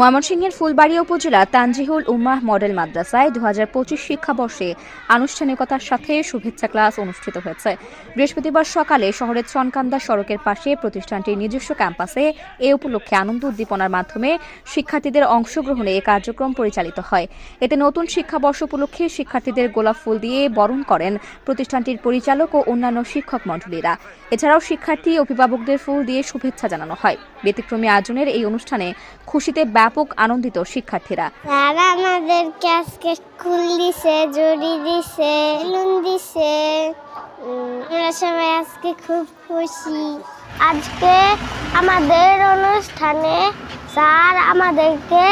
ময়মনসিংহের ফুলবাড়িয়া উপজেলা তানজিহুল উম্মাহ মডেল মাদ্রাসায় দু হাজার পঁচিশ শিক্ষাবর্ষে আনুষ্ঠানিকতার সাথে শুভেচ্ছা ক্লাস অনুষ্ঠিত হয়েছে। বৃহস্পতিবার সকালে শহরের চনকান্দা সড়কের পাশে প্রতিষ্ঠানটির নিজস্ব ক্যাম্পাসে এ উপলক্ষে আনন্দ উদ্দীপনার মাধ্যমে শিক্ষার্থীদের অংশগ্রহণে এ কার্যক্রম পরিচালিত হয়। এতে নতুন শিক্ষাবর্ষ উপলক্ষে শিক্ষার্থীদের গোলাপ ফুল দিয়ে বরণ করেন প্রতিষ্ঠানটির পরিচালক ও অন্যান্য শিক্ষক মণ্ডলীরা। এছাড়াও শিক্ষার্থী, অভিভাবকদের ফুল দিয়ে শুভেচ্ছা জানানো হয়। ব্যতিক্রমী আয়োজনের এই অনুষ্ঠানে খুশিতে ব্যাপক আনন্দিত শিক্ষার্থীরা। স্যার আমাদেরকে আজকে ফুল দিছে জড়ি দিছে বেলুন দিছে। আমরা সবাই আজকে খুব খুশি। আজকে আমাদের অনুষ্ঠানে স্যার আমাদেরকে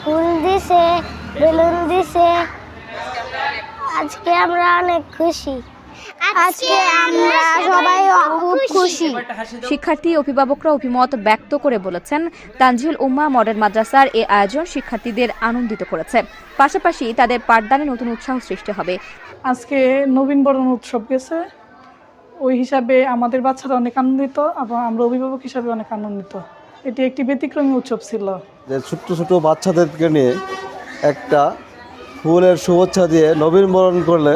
ফুল দিছে বেলুন দিছে। আজকে আমরা অনেক খুশি। আজকে আমরা সবাই খুশি শিক্ষার্থী অভিভাবকরা অভিমত ব্যক্ত করে বলেছেন তানজিল উম্মা মডেল মাদ্রাসার এ আয়োজন শিক্ষার্থীদের আনন্দিত করেছে। পাশাপাশি তাদের পাঠদানে নতুন উৎসাহ সৃষ্টি হবে। আজকে নবীন বরণ উৎসব গেছে। ওই হিসাবে আমাদের বাচ্চারা অনেক আনন্দিত এবং আমরা অভিভাবক হিসাবে অনেক আনন্দিত। এটি একটি ব্যতিক্রমী উৎসব ছিল। যে ছোট্ট ছোট বাচ্চাদেরকে নিয়ে একটা ফুলের শুভেচ্ছা দিয়ে নবীনবরণ করলে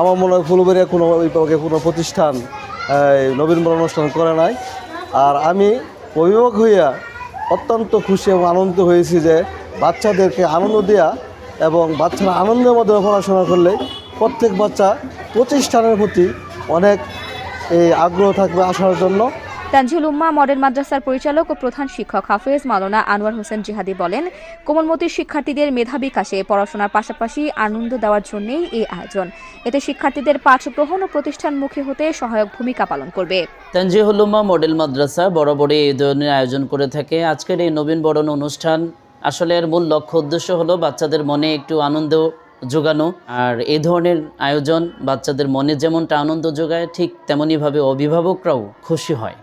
আমার মনে হয় ফুলবেরিয়া কোনো অভিভাবকের কোনো প্রতিষ্ঠান নবীনবরণ অনুষ্ঠান করে নাই। আর আমি অভিভাবক হইয়া অত্যন্ত খুশি এবং আনন্দিত হয়েছি যে বাচ্চাদেরকে আনন্দ দেয়া এবং বাচ্চারা আনন্দের মধ্যে পড়াশোনা করলে প্রত্যেক বাচ্চা প্রতিষ্ঠানের প্রতি অনেক এই আগ্রহ থাকবে আসার জন্য। তানজিল উম্মা, মডেল মাদ্রাসার পরিচালক ও প্রধান শিক্ষক হাফেজ মাওলানা আনোয়ার হোসেন জিহাদি বলেন, কোমলমতি শিক্ষার্থীদের মেধা বিকাশে পড়াশোনার পাশাপাশি আনন্দ দেওয়ার জন্যই এই আয়োজন। এতে শিক্ষার্থীদের পাঠ গ্রহণ ও প্রতিষ্ঠানমুখী হতে সহায়ক ভূমিকা পালন করবে। তানজিহুলুমা মডেল মাদ্রাসা, বরাবরই এই ধরনের আয়োজন করে থাকে। আজকের এই নবীন বরণ অনুষ্ঠান আসলে এর মূল লক্ষ্য, উদ্দেশ্য হলো বাচ্চাদের মনে একটু আনন্দ যোগানো। আর এই ধরনের আয়োজন বাচ্চাদের মনে যেমনটা আনন্দ যোগায়, ঠিক তেমনইভাবে অভিভাবকরাও খুশি হয়।